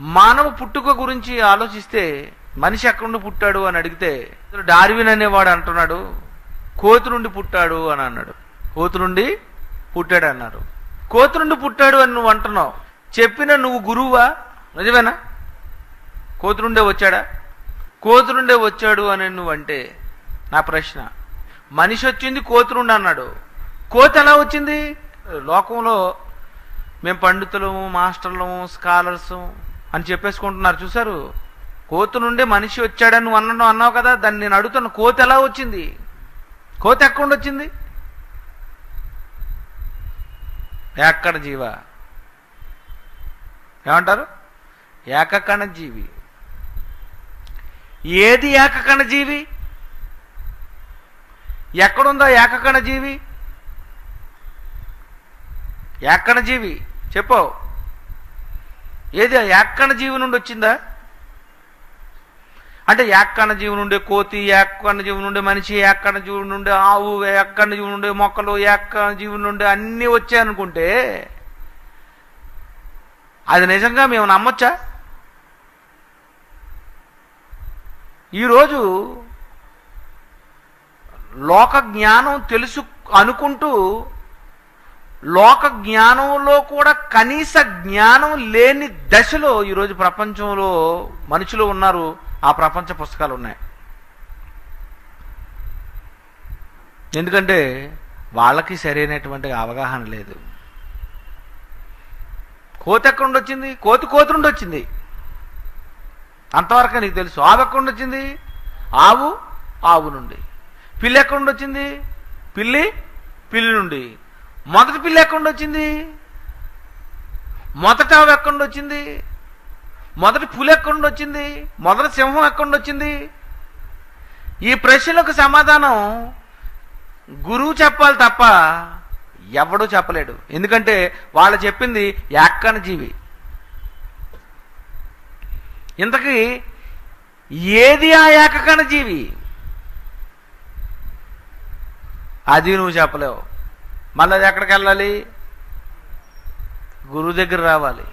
మానవ పుట్టుక గురించి ఆలోచిస్తే మనిషి ఎక్కడి నుండి పుట్టాడు అని అడిగితే డార్విన్ అనేవాడు అంటున్నాడు కోతి నుండి పుట్టాడు అని అన్నాడు. కోతి నుండి పుట్టాడు అన్నారు. కోతి నుండి పుట్టాడు అని నువ్వు అంటున్నావు. చెప్పిన నువ్వు గురువా? నిజమేనా? కోతి నుండే వచ్చాడా? కోతి నుండే వచ్చాడు అని నువ్వు అంటే నా ప్రశ్న. మనిషి వచ్చింది కోతి నుండి అన్నాడు. కోతి ఎలా వచ్చింది? లోకంలో మేము పండితులము మాస్టర్లము స్కాలర్స్ అని చెప్పేసుకుంటున్నారు. చూసారు కోతి నుండి మనిషి వచ్చాడని నువ్వు అన్నావు అన్నావు కదా దాన్ని నేను అడుగుతున్న కోతి ఎలా వచ్చింది? కోతి ఎక్కడ వచ్చింది? ఎక్కడ జీవ. ఏమంటారు? ఏకకణ జీవి. ఏది ఏకకణ జీవి? ఎక్కడుందో ఏకకణ జీవి? ఏకణ జీవి. చెప్పు. ఏది ఏకణ జీవి నుండి వచ్చిందా? అంటే ఏకణ జీవి నుండి కోతి ఏకణ జీవి నుండి మనిషి ఏకణ జీవి నుండి ఆవు ఎక్కడ జీవి నుండి మొక్కలు ఏకణ జీవి నుండి అన్నీ వచ్చాయనుకుంటే అది నిజంగా మేము నమ్మొచ్చా? ఈరోజు లోక జ్ఞానం తెలుసు అనుకుంటూ లోక జ్ఞానంలో కూడా కనీస జ్ఞానం లేని దశలో ఈరోజు ప్రపంచంలో మనుషులు ఉన్నారు. ఆ ప్రపంచ పుస్తకాలు ఉన్నాయి. ఎందుకంటే వాళ్ళకి సరైనటువంటి అవగాహన లేదు. కోతి ఎక్కడి వచ్చింది కోతి కోతి నుండి వచ్చింది అంతవరకు నీకు తెలుసు. ఆవు ఎక్కడి వచ్చింది ఆవు ఆవు నుండి. పిల్లి ఎక్కడి వచ్చింది పిల్లి పిల్లి నుండి. మొదటి పిల్ల ఎక్కడి వచ్చింది మొదటి ఆవు వచ్చింది మొదటి పులి ఎక్కడి వచ్చింది మొదటి సింహం ఎక్కడి వచ్చింది ఈ ప్రశ్నలకు సమాధానం గురువు చెప్పాలి తప్ప ఎవడూ చెప్పలేడు. ఎందుకంటే వాళ్ళు చెప్పింది యాక్కన జీవి. ఇంతకీ ఏది ఆ ఏకకణ జీవి? అది నువ్వు చెప్పలేవు. మళ్ళీ అది ఎక్కడికి వెళ్ళాలి? గురువు దగ్గర రావాలి.